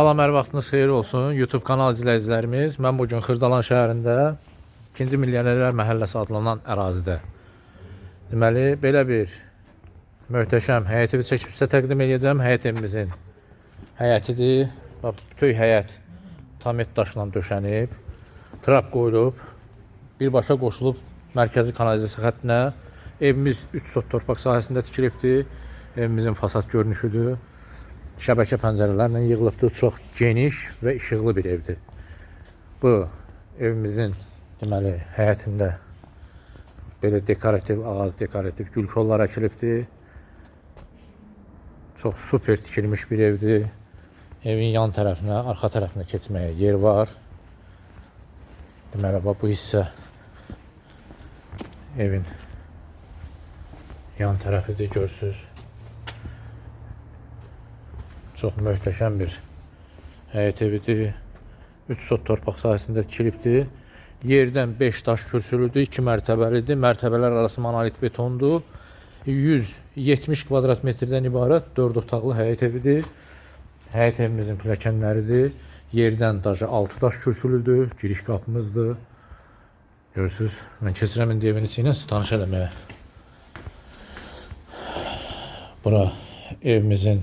Salam, hər vaxtınız xeyir olsun. YouTube kanal izləyicilərimiz. Mən bu gün Xırdalan şəhərində 2-ci Milyonerlər məhəlləsi adlanan ərazidə. Deməli, belə bir möhtəşəm həyət evi çəkib sizə təqdim edəcəm. Həyət evimizin həyətidir. Bax, bütöv həyət tamet daşla döşənib, trap qoyulub, birbaşa qoşulub mərkəzi kanalizasiya xəttinə. Evimiz 3 sot torpaq sahəsində tikilibdir. Evimizin fasad görünüşüdür. Şəbəkə pəncərələrlə yığılıbdır. Çox geniş və işıqlı bir evdir. Bu evimizin deməli həyətində belə dekorativ ağac, dekorativ gül kollar əkilibdir. Çox super tikilmiş bir evdir. Evin yan tərəfinə, arxa tərəfinə keçməyə yer var. Deməli bu hissə evin yan tərəfidir görürsüz. Çox möhtəşəm bir həyət evidir. 3 sot torpaq sahəsində tikilibdir. Yerdən 5 daş kürsülüdür, 2 mərtəbəlidir. Mərtəbələr arası monolit betondur. 170 kvadrat metrdən ibarət 4 otaqlı həyət evidir. Həyət evimizin pilləkənləridir. Yerdən daşa 6 daş kürsülüdür. Giriş qapımızdır. Görürsüz, mən keçirəm indi evin içinə sizi tanış eləməyə. Bura evimizin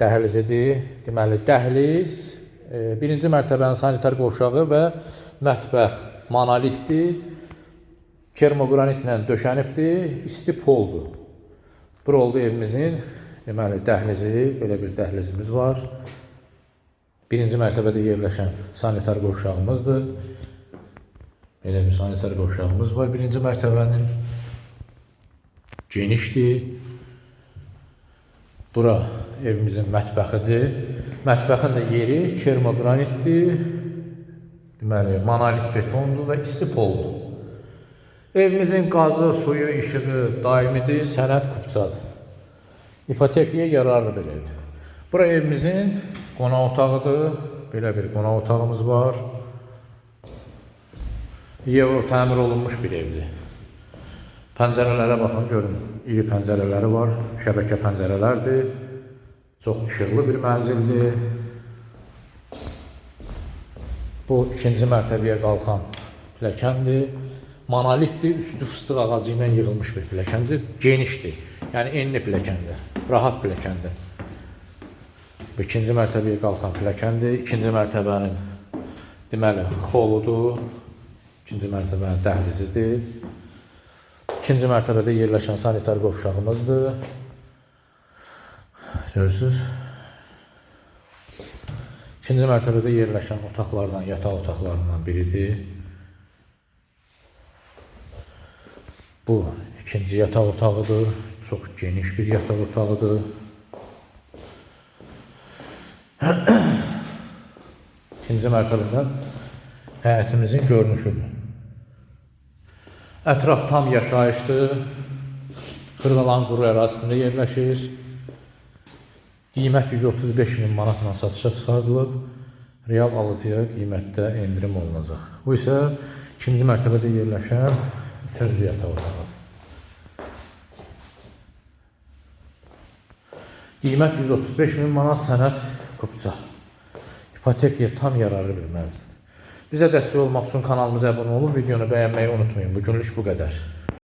dəhlizidir. Deməli, dəhliz e, birinci mərtəbənin sanitar qovşağı və mətbəx monolitdir. Kermoqranitlə döşənibdir, isti poldur. Bura oldu evimizin deməli dəhlizi, belə bir dəhlizimiz var. Birinci mərtəbədə yerləşən sanitar qovşağımızdır. Belə bir sanitar qovşağımız var birinci mərtəbənin. Genişdir. Bura evimizin mətbəxidir. Mətbəxin də yeri kermoqranitdir. Deməli, monolit betondur və isti poldur. Evimizin qazı, suyu, işığı daimidir, sənəd kupçadır. İpotekliyə yararlı bir evdir. Bura evimizin qonaq otağıdır. Belə bir qonaq otağımız var. Euro təmir olunmuş bir evdir. Pəncərələrə baxın, görün. İri pəncərələri var, şəbəkə pəncərələrdir. Çox işıqlı bir mənzildir. Bu ikinci mərtəbəyə qalxan pilləkəndir. Monolitdir, üstü fıstıq ağacı ilə yığılmış bir pilləkəndir. Genişdir. Yəni enli pilləkəndir. Rahat pilləkəndir. Bu ikinci mərtəbəyə qalxan pilləkəndir. İkinci mərtəbənin deməli xoludur. İkinci mərtəbənin dəhlizidir. İkinci mərtəbədə yerləşən sanitar qovşağımızdır. Görürsüz? İkinci mərtəbədə yerləşən otaqlardan, yataq otaqlarından biridir. Bu ikinci yataq otağıdır. Çox geniş bir yataq otağıdır. İkinci mərtəbədən həyətimizin görünüşüdür. Ətraf tam yaşayışdır. Xırdalan quru ərazisində yerləşir. Qiymət 135 min manatla satışa çıxardılıb. Real alıcıya qiymətdə endirim olunacaq. Bu isə ikinci mərtəbədə yerləşən üçüncü yataq otağıdır. Qiymət 135 min manat sənəd kupça. İpotekaya tam yararlı bir mənzil. Bizə dəstək olmaq üçün kanalımıza abunə olub, videonu bəyənməyi unutmayın. Bugünlük bu qədər.